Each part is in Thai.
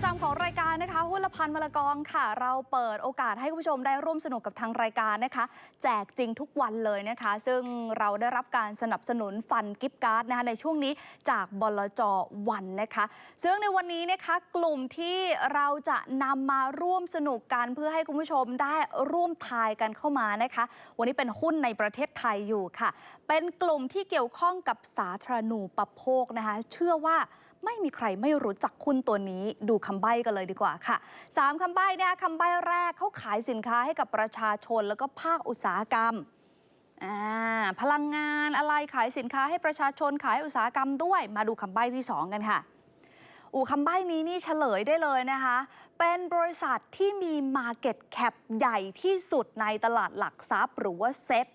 ประจำของรายการนะคะหุ้นละพันมะละกองค่ะ เราเปิดโอกาสให้คุณผู้ชมได้ร่วมสนุกกับทางรายการนะคะ แจกจริงทุกวันเลยนะคะ ซึ่งเราได้รับการสนับสนุนฟันกิฟต์การ์ดนะคะในช่วงนี้จากบลจวันนะคะ ซึ่งในวันนี้นะคะกลุ่มที่เราจะนำมาร่วมสนุกกันเพื่อให้คุณผู้ชมได้ร่วมทายกันเข้ามานะคะ วันนี้เป็นหุ้นในประเทศไทยอยู่ค่ะ เป็นกลุ่มที่เกี่ยวข้องกับสาธารณูปโภคนะคะ เชื่อว่า ไม่มีใครไม่รู้จักหุ้นตัวนี้ดูคำใบ้กันเลยดีกว่าค่ะ3คำใบ้นะคะคำใบ้แรกเขาขายสินค้าให้กับประชาชนแล้วก็ภาคอุตสาหกรรมอ่าพลังงานอะไรขายสินค้าให้ประชาชนขายอุตสาหกรรมด้วย มาดูคำใบ้ที่ 2 กันค่ะอูคำใบ้นี้นี่เฉลยได้เลยนะคะ เป็นบริษัทที่มี Market Cap ใหญ่ที่สุดในตลาดหลักทรัพย์หรือว่าเซ็ต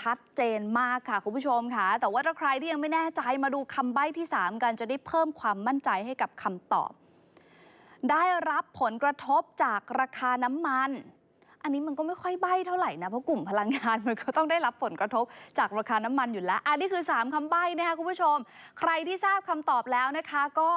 ชัดเจนมากค่ะคุณผู้ชมค่ะ แต่ว่าถ้าใครที่ยังไม่แน่ใจมาดูคำใบ้ที่ 3 กันจะได้เพิ่มความมั่นใจให้กับคำตอบ ได้รับผลกระทบจากราคาน้ำมัน อันนี้มันก็ไม่ค่อยใบ้เท่าไหร่นะ เพราะกลุ่มพลังงานมันก็ต้องได้รับผลกระทบจากราคาน้ำมันอยู่แล้ว อันนี้คือ 3คำใบ้นะคะคุณผู้ชม ใครที่ทราบคำตอบแล้วนะคะ ก็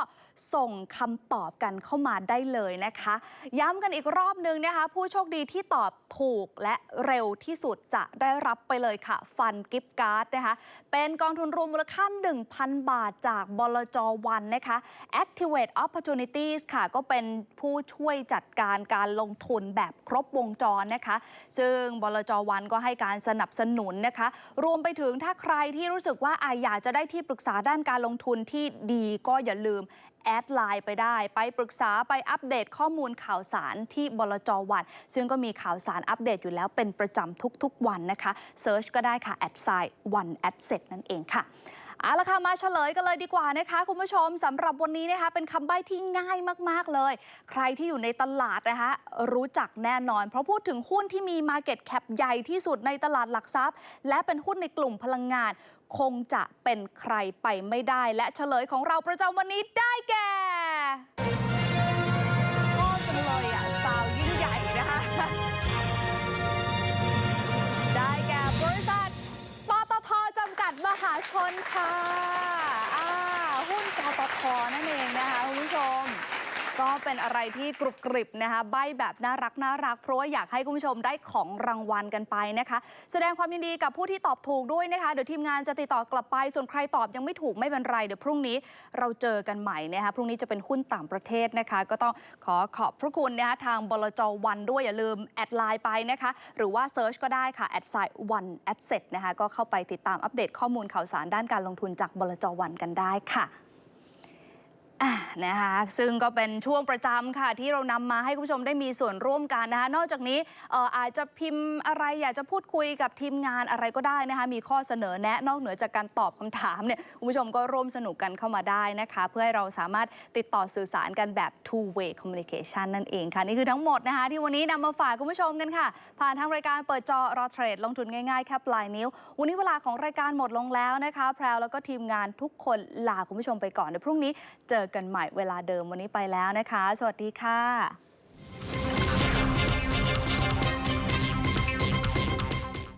ส่งคำตอบกันเข้ามาได้เลยนะคะ ย้ำกันอีกรอบนึงนะคะ ผู้โชคดีที่ตอบถูกและเร็วที่สุดจะได้รับไปเลยค่ะ ฟันกิฟต์การ์ดนะคะ เป็นกองทุนรวมมูลค่า1,000 บาทจากบลจวันนะคะ Activate Opportunities ค่ะ ก็เป็นผู้ช่วยจัดการการลงทุนแบบครบวงจรนะคะ ซึ่งบลจวันก็ให้การสนับสนุนนะคะ รวมไปถึงถ้าใครที่รู้สึกว่าอาอยากจะได้ที่ปรึกษาด้านการลงทุนที่ดีก็อย่าลืมแอดไลน์ไปได้ ไปปรึกษาไปอัปเดตข้อมูลข่าวสารที่บลจวันซึ่งก็มีข่าวสารอัปเดตอยู่แล้วเป็นประจำทุกๆวันนะคะเซิร์ชก็ได้ค่ะแอดไซน์วันแอดเซนั่นเองค่ะ เอาละค่ะมาเฉลยกันเลยดีกว่านะคะ คุณผู้ชมสำหรับวันนี้นะคะ เป็นคำใบ้ที่ง่ายมากๆเลย ใครที่อยู่ในตลาดนะคะ รู้จักแน่นอน เพราะพูดถึงหุ้นที่มี Market Cap ใหญ่ที่สุดในตลาดหลักทรัพย์ และเป็นหุ้นในกลุ่มพลังงาน คงจะเป็นใครไปไม่ได้ และเฉลยของเราประจำวันนี้ได้แก่ ชนค่ะอ่าหุ้นปตทนั่นเองนะคะ ก็เป็นอะไรที่กรุบกริบนะคะใบแบบน่ารักน่ารัก เพราะว่าอยากให้คุณผู้ชมได้ของรางวัลกันไปนะคะ แสดงความยินดีกับผู้ที่ตอบถูกด้วยนะคะ เดี๋ยวทีมงานจะติดต่อกลับไปส่วนใครตอบยังไม่ถูกไม่เป็นไรเดี๋ยวพรุ่งนี้เราเจอกันใหม่นะคะพรุ่งนี้จะเป็นหุ้นต่างประเทศนะคะ ก็ต้องขอขอบพระคุณนะคะทางบลจวันด้วยอย่าลืมแอดไลน์ไปนะคะ หรือว่าเซิร์ชก็ได้ค่ะแอดไซน์วันแอดเซ็นะคะก็เข้าไปติดตามอัปเดตข้อมูลข่าวสารด้านการลงทุนจากบลจวันกันได้ค่ะ นะคะซึ่งก็เป็นช่วงประจำค่ะ ที่เรานำมาให้คุณผู้ชมได้มีส่วนร่วมกันนะคะนอกจากนี้อออาจจะพิมพ์อะไรอยากจะพูดคุยกับทีมงานอะไรก็ได้นะคะมีข้อเสนอแนะนอกเหนือจากการตอบคำถามเนี่ยคุณผู้ชมก็ร่วมสนุกกันเข้ามาได้นะคะ เพื่อให้เราสามารถติดต่อสื่อสารกันแบบ two way communication นั่นเองค่ะ นี่คือทั้งหมดนะคะ ที่วันนี้นำมาฝากคุณผู้ชมกันค่ะ ผ่านทางรายการเปิดจอรอเทรดลงทุนง่ายๆแค่ปลายนิ้ว วันนี้เวลาของรายการหมดลงแล้วนะคะ แพรวแล้วก็ทีมงานทุกคนลาคุณผู้ชมไปก่อนเดี๋ยวพรุ่งนี้เจอกันใหม่เวลาเดิมวันนี้ไปแล้วนะคะ สวัสดีค่ะ